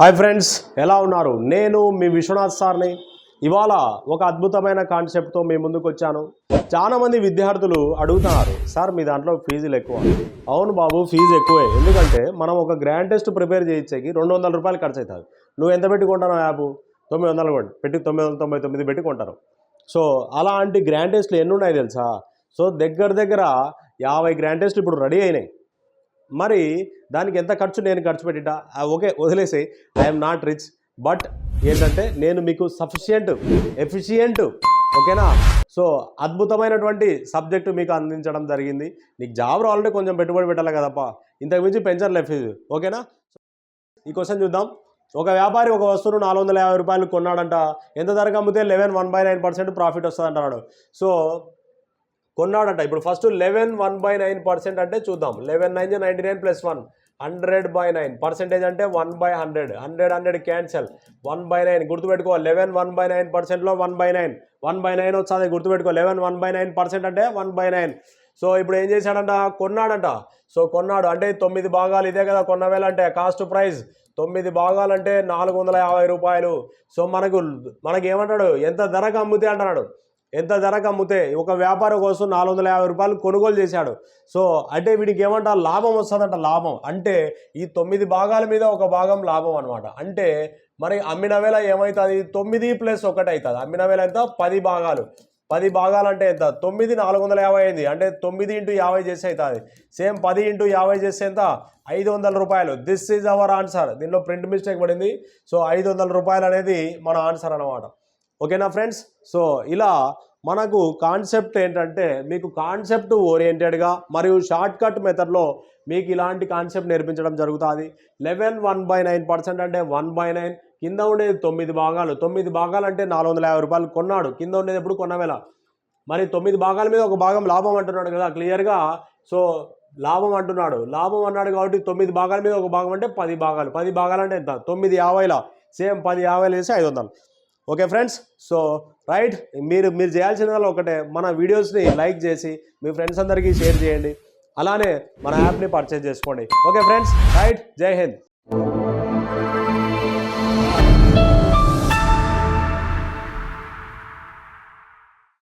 Hi friends ఎలా ఉన్నారు? నేను మీ విశ్వనాథ్ సార్ని. ఇవాళ ఒక అద్భుతమైన కాన్సెప్ట్తో మీ ముందుకు వచ్చాను. చాలా మంది విద్యార్థులు అడుగుతున్నారు సార్ మీ దాంట్లో ఫీజులు ఎక్కువ. అవును బాబు ఫీజు ఎక్కువే. ఎందుకంటే మనం ఒక గ్రాండ్ టెస్ట్ ప్రిపేర్ చేయించేకి రెండు వందల రూపాయలు ఖర్చు అవుతుంది నువ్వు ఎంత పెట్టి కొంటావు యాప్? తొమ్మిది వందలు కొట్టి పెట్టి తొమ్మిది వందల తొంభై తొమ్మిది పెట్టుకుంటారు సో అలాంటి గ్రాండ్ టెస్ట్లు ఎన్ని ఉన్నాయి తెలుసా? సో దగ్గర దగ్గర యాభై గ్రాండ్ టెస్ట్లు ఇప్పుడు రెడీ అయినాయి. మరి దానికి ఎంత ఖర్చు నేను ఖర్చు పెట్టిట ఆ, ఓకే వదిలేసి ఐఎమ్ నాట్ రిచ్ బట్ ఏంటంటే నేను మీకు సఫిషియంట్ ఎఫిషియంట్ ఓకేనా? సో అద్భుతమైనటువంటి సబ్జెక్టు మీకు అందించడం జరిగింది. నీకు జాబ్ రావాలంటే కొంచెం పెట్టుబడి పెట్టాలి కదప్ప. ఇంతకు మించి పెంచర్లే ఫీజు ఓకేనా? ఈ క్వశ్చన్ చూద్దాం. ఒక వ్యాపారి ఒక వస్తువును నాలుగు వందల యాభై రూపాయలు కొన్నాడంట. ఎంత ధరకు అమ్మితే eleven one by nine percent profit వస్తుంది అంటున్నాడు సో కొన్నాడట. ఇప్పుడు first eleven one by nine percent అంటే చూద్దాం. Eleven nine ninety nine plus one hundred by nine percentage అంటే one by hundred hundred hundred cancel one by nine గుర్తుపెట్టుకో. Eleven one by nine పర్సెంట్లో one by nine one by nine వస్తుంది గుర్తుపెట్టుకో. Eleven one by nine percent అంటే one by nine so ఇప్పుడు ఏం చేశాడంట? కొన్నాడంట. సో కొన్నాడు. అంటే తొమ్మిది భాగాలు ఇదే కదా కొన్న అంటే కాస్ట్ ప్రైస్ తొమ్మిది భాగాలంటే నాలుగు వందల యాభై రూపాయలు. సో మనకు మనకి ఏమంటాడు ఎంత ధరకు అమ్ముతే అంటున్నాడు? ఎంత ధరకు అమ్ముతే ఒక వ్యాపారం కోసం నాలుగు వందల యాభై రూపాయలు కొనుగోలు చేశాడు. సో అంటే వీడికి ఏమంట లాభం వస్తుందంట లాభం. అంటే ఈ తొమ్మిది భాగాల మీద ఒక భాగం లాభం అనమాట అంటే మరి అమ్మిన వేళ ఏమవుతుంది తొమ్మిది ప్లస్ ఒకటి అవుతుంది అమ్మిన వేళ ఎంత? పది భాగాలు. పది భాగాలు అంటే ఎంత? తొమ్మిది నాలుగు వందల యాభై అయింది. అంటే తొమ్మిది ఇంటూ యాభై చేస్తే అవుతుంది సేమ్ పది ఇంటూ యాభై చేస్తే ఎంత? ఐదు వందల రూపాయలు. దిస్ ఈజ్ అవర్ ఆన్సర్ దీనిలో ప్రింట్ మిస్టేక్ పడింది. సో ఐదు వందల రూపాయలు అనేది మన ఆన్సర్ అనమాట ఓకేనా ఫ్రెండ్స్? సో ఇలా మనకు కాన్సెప్ట్ ఏంటంటే మీకు కాన్సెప్ట్ ఓరియంటెడ్గా మరియు షార్ట్ కట్ మెథడ్లో మీకు ఇలాంటి కాన్సెప్ట్ నేర్పించడం జరుగుతుంది. Eleven one by nine percent అంటే వన్ బై నైన్ కింద ఉండేది తొమ్మిది భాగాలు. తొమ్మిది భాగాలు అంటే నాలుగు వందల యాభై రూపాయలు కొన్నాడు. కింద ఉండేది ఎప్పుడు కొన్నవేళ మరి తొమ్మిది భాగాల మీద ఒక భాగం లాభం అంటున్నాడు కదా క్లియర్గా? సో లాభం అంటున్నాడు. లాభం అన్నాడు కాబట్టి తొమ్మిది భాగాల మీద ఒక భాగం అంటే పది భాగాలు. పది భాగాలు అంటే ఎంత? తొమ్మిది యాభైలా. సేమ్ పది యాభైలు వేసి ఐదు వందలు ఓకే ఫ్రెండ్స్ సో రైట్ మీరు మీరు చేయాల్సిందల్లా ఒకటే మన వీడియోస్ని లైక్ చేసి మీ ఫ్రెండ్స్ అందరికీ షేర్ చేయండి. అలానే మన యాప్ని పర్చేజ్ చేసుకోండి. ఓకే ఫ్రెండ్స్ రైట్ జై హింద్.